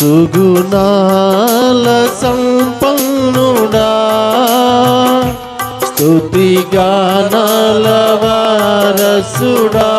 సుగుణాల సంపన్నుడా. స్తుతి గానాల వారసుడా.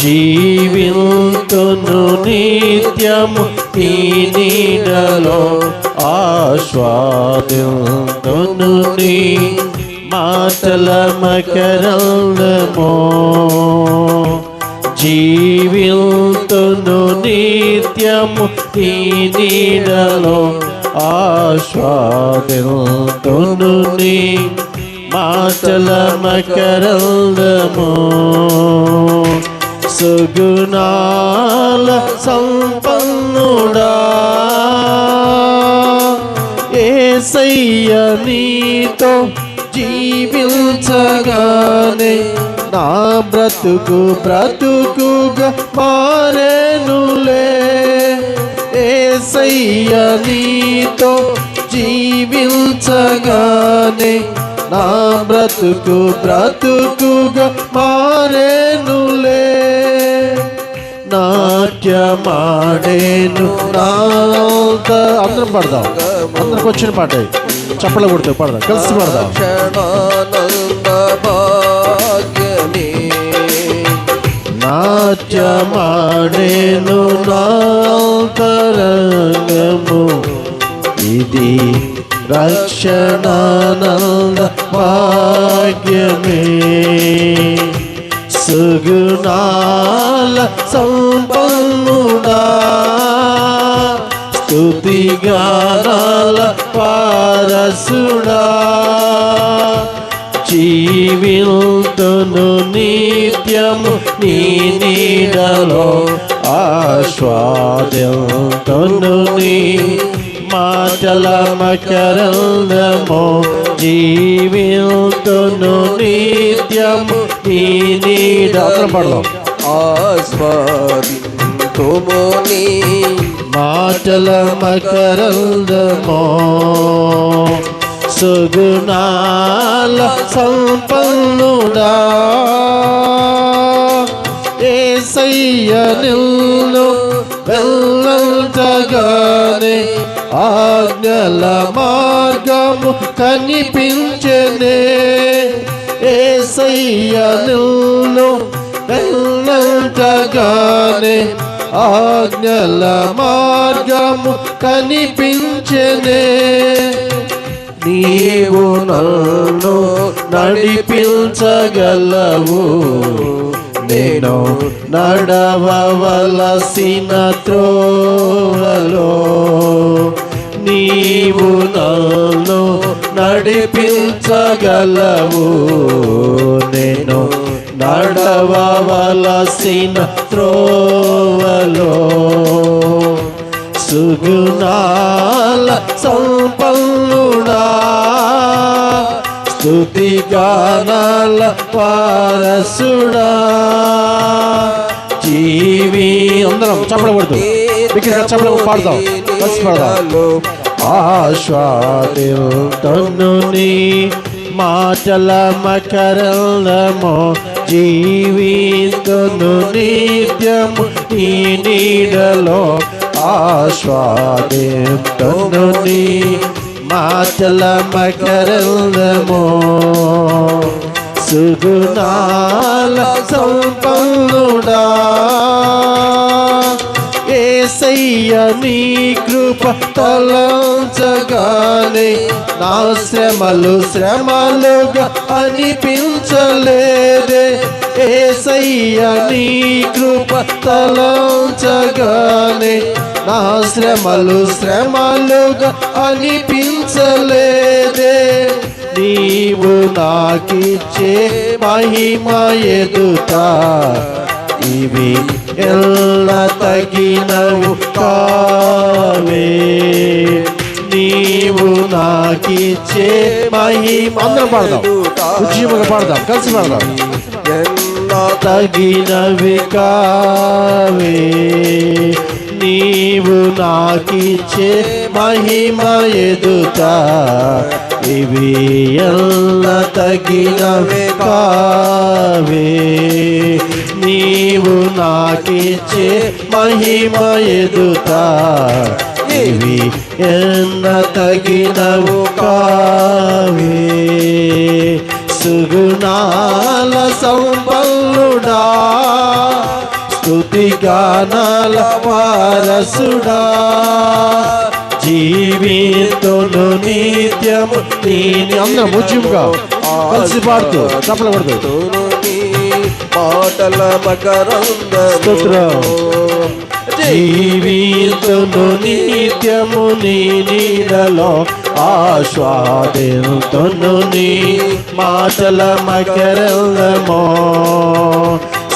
జీవితును నిత్యము ఈ నీడలో ఆస్వాదితును నీ మాటల మకరందమో. జీవితును నిత్యము ఈ నీడలో ఆస్వాదితును నీ మాటల మకరందమో సుగుణాల సంపన్నుడా. ఏసయ్య నీతో జీవించగానే నా బ్రతుకు బ్రతుకుగా మారేనులే. ఏసయ్య నీతో జీవించగానే నా బ్రతుకు బ్రతుకుగా మారేనులే. నాట్యమాడేను నాంత అందరం పాడదాం. అందరికి వచ్చిన పాట. చప్పలు కొడుతూ పాడదాం. కలిసి పాడదాం. నాట్యమాడేను నాతరంగము ఇది రక్షణానంద భాగ్యమే. సుగుణాల సంపన్నుడా. స్తుతిగానాల పారసుడా. జీవితును నిత్యము నీ నీడలో ఆస్వాదను నీ మాటల మకరందము జీవితును నిత్యము నీ నీడ. పాడదాం. ఆస్వాదింతుముని మాటల మకరందమో సుగుణాల సంపన్నుడా. ఏ సయ్య నిల్లు వెళ్ళంతగానే ఆజ్ఞల మార్గము కనిపించనే. ఏ సయ్య నిల్లు వెళ్ళంతగానే ఆజ్ఞల మార్గము కనిపించనే. నీవు నన్ను నడిపించగలవు. నేను నడవలసిన త్రోవలో నీవు నన్ను నడిపించగలవు. నేను నడవలసిన త్రోవలో సుగుణాల సంపన్నుడా. స్థుతి గానాల పారసుడా జీవి అందరం చప్పడబడుతూ ఇక్కడ చప్పడ పాడదాం కలిసి పాడదాం. ఆశ్వాదితను నీ మాటల మకరందము జీవితును నిత్యము ఈ నీడలో ఆస్వాదే నీ మాటల మకరందమో. సుగుణాల సంపన్నుడా. ఏసయ్య నీ కృప తలంచగానే నా శ్రమలు శ్రమలుగా అనిపించలేదే. ఏసయ్య నీ కృప తలంచగానే నా శ్రమలు శ్రమలుగా అనిపించలేదే. నీవు నాకిచ్చే మహిమ ఎదుట ఇవి ఎల్ల తగినవు కావే. నీవు నాకిచ్చే మహిమ అందరం పాడదాం. ఉద్యమంగా పాడదాం. కలిసి పాడదాం. తగినవి కావే. నీవు నాకిచ్చే మహిమ ఎదుట ఇవి ఎల్ల తగినవే కావే. నీవు నాకిచ్చే మహిమ ఎదుట ఇవి ఎన్న తగినవు కావే. సుగుణాల సంపల్ గానాల వారసుడా. జీవితులు నిత్యము దీని అందరం ముఖ్యంగా కలిసి పాడుతూ చప్పలు పడుతూ నీ మాటల మకరందము స్తోత్రం. జీవితులు నిత్యము నీ నీడలో ఆస్వాదితును నీ మాటల మకరందమో.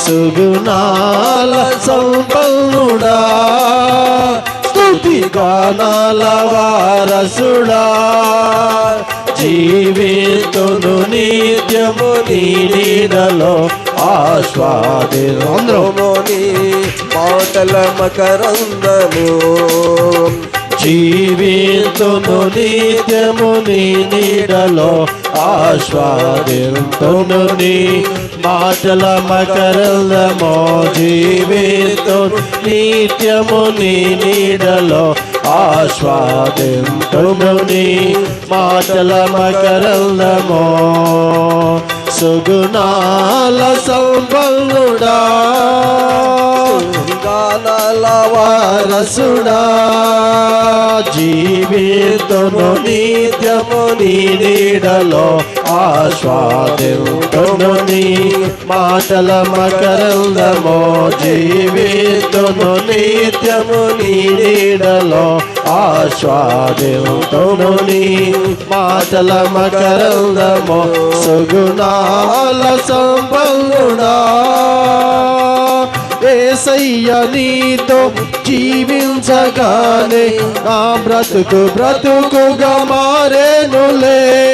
సుగుణాల సంపన్నుడా. స్తుతి గానాల వారసుడా. జీవితును నిత్యము నీడలో ఆస్వాదిను అందరం నీ మాటల మకరందము జీవితును నిత్యము నీడలో ఆస్వాదితును నీ మాటల మకరందమో జీవితును నిత్యము నీ నీడలో ఆస్వాదింపుని నీ మాటల మకరందమో సుగుణాల సంపన్నుడా. గానాల వారసుడా. జీవితును నిత్యము నీ నీడలో ఆస్వాదితును మాటల మకరందమో జీవితును నిత్యము నీ నీడలో ఆస్వాదితును మాటల మకరందమో సుగుణాల సంపన్నుడా. ఏసయ్య నీతో జీవించగానే నా బ్రతుకు బ్రతుకుగా మారేనులే.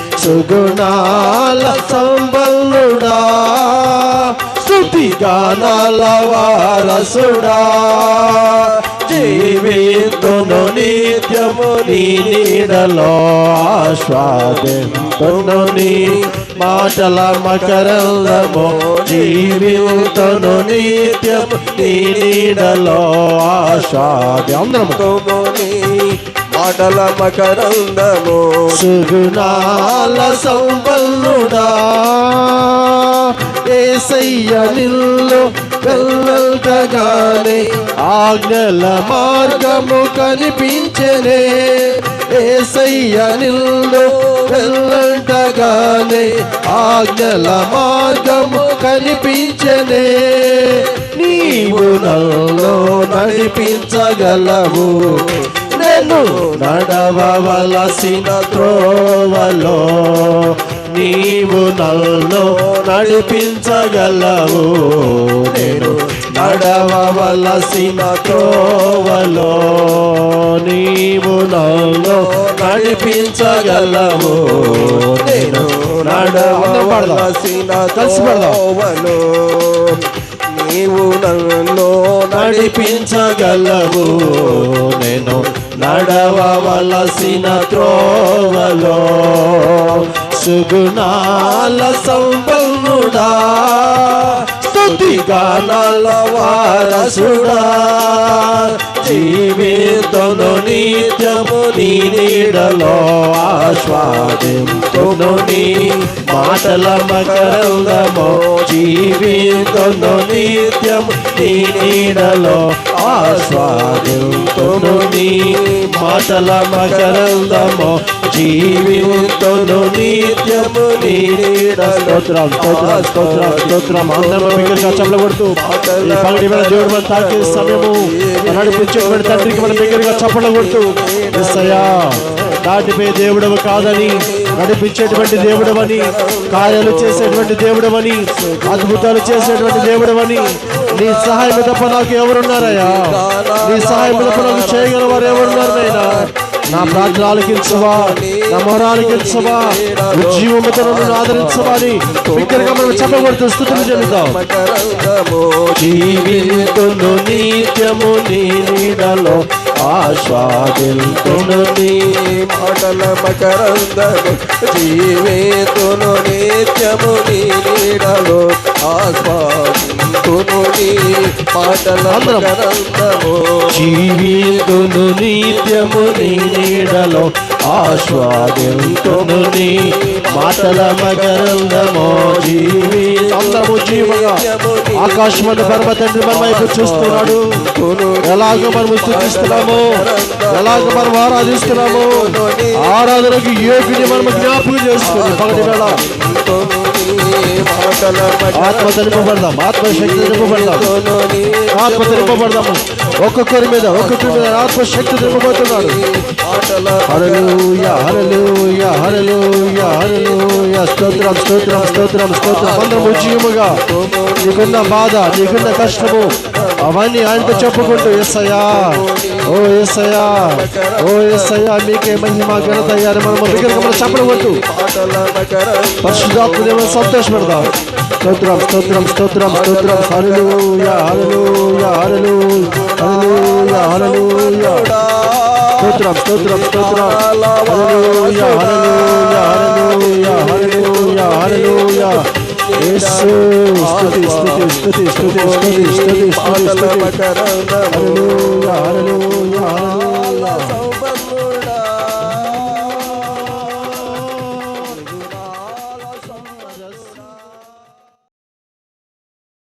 సుగుణాల సంబల్లుడా స్తుతి గానాల వారసుడా. జీవితును నిత్యము నీ నీడలో ఆస్వాదితును నీ మాటల మకరందము. జీవితును నిత్యము నీ నీడలో ఆస్వాది అందరము నీ పాటల మకరందము. సుగుణాల సంపన్నుడా ఏసయ్య నిల్లు వెళ్ళగానే ఆజ్ఞల మార్గము కనిపించనే. ఏసయ్య నిల్లు వెళ్ళగానే ఆజ్ఞల మార్గము కనిపించనే. నీవు నల్లో నడిపించగలవు. నేను నడవలసిన త్రోవలో నీవు నన్ను నడిపించగలవు. నేను నడవలసిన త్రోవలో నీవు నన్ను నడిపించగలవు. నేను నడవలసిన త్రోవలో నీవు నన్ను నడిపించగలవు. నేను నడవలసిన త్రోవలో సుగుణాల సంపన్నుడా. స్తుతి గానాల వారసుడా. జీవితను నిత్యము నీ నీడలో ఆస్వాదింతును నీ మాటల మకరందము జీవితను నిత్యము నీ నీడలో ఆస్వాదింతును నీ మాటల మకరందము జీవితను నిత్యము నీ స్తోత్రం స్తోత్రం స్తోత్రం స్తోత్రం అందరం పగటి వేళ దేవుడు మన తాకే సమయము. నడిపించేటువంటి తండ్రికి దగ్గరగా బిగ్గరగా చప్పలగొడుతూ ఎస్సయ్యా దాటిపోయి దేవుడవు కాదని నడిపించేటువంటి దేవుడవని కార్యాలు చేసేటువంటి దేవుడవని అద్భుతాలు చేసేటువంటి దేవుడవని నీ సహాయం తప్ప నాకు ఎవరున్నారయ్యా? నీ సహాయం తప్ప నాకు చేయగల వారు ఎవరున్నారు నైనా నా ప్రార్థన ఆలకించవా నా మొర ఆలకించవా ఉజ్జీవముతో నన్ను ఆదరించవా అని బిగ్గరగా మనం చెప్పబడుతూ స్థుతులు చెందుతాం మకరందము నిత్యము నీడలో ఆస్వాదిల్తును నీ మాటల మకరందము. జీవేతును నిత్యము నీడలో ఆస్వాదింతును నీ జీవితును నిత్యము నీడలో ఆస్వాదిల్తును నీ మాటల మకరందమో జీవి అందరము జీవగా ఆకాశమైన పరమ తండ్రి మన వైపు చూస్తున్నాడు. ఎలాగ మనము స్థుతిస్తున్నాము. ఎలాగ మనం ఆరాధిస్తున్నాము. ఆరాధనకు యోగిని మనం జ్ఞాపకం చేసుకుని పగటి వేళ మాటల ఆత్మ తెలుపబడదాం ఆత్మ శక్తి తెలుపబడదాం ఆత్మ తెలుపబడదాము ఒక్కొక్కరి మీద ఒక్కొక్కరి మీద ఆత్మశక్తి శక్తి తెలుపబడుతున్నాడు మాటల హల్లెలూయా హల్లెలూయా. స్తోత్రం స్తోత్రం స్తోత్రం స్తోత్రం. అందరం ఉజ్జీవముగా నీకున్న బాధ నీకున్న కష్టము అవన్నీ ఆయనతో చెప్పుకుంటూ ఎస్సయ్యా ఓ ఎస్సయ్యా ఓ ఎస్సయ్యా మీకే మహిమ ఘనత అయ్యారు మనము దగ్గరగా మనం చెప్పడవద్దు మాటల మకరం పరిశుద్ధాత్మ దేవుని సంతోషపెడదాం. స్తోత్రం స్తోత్రం స్తోత్రం స్తోత్రం. హల్లెలూయా హల్లెలూయా హల్లెలూయా హల్లెలూయా హల్లెలూయా. స్తోత్రం స్తోత్రం స్తోత్రం. హల్లెలూయా హల్లెలూయా. స్తుతి మకరందము.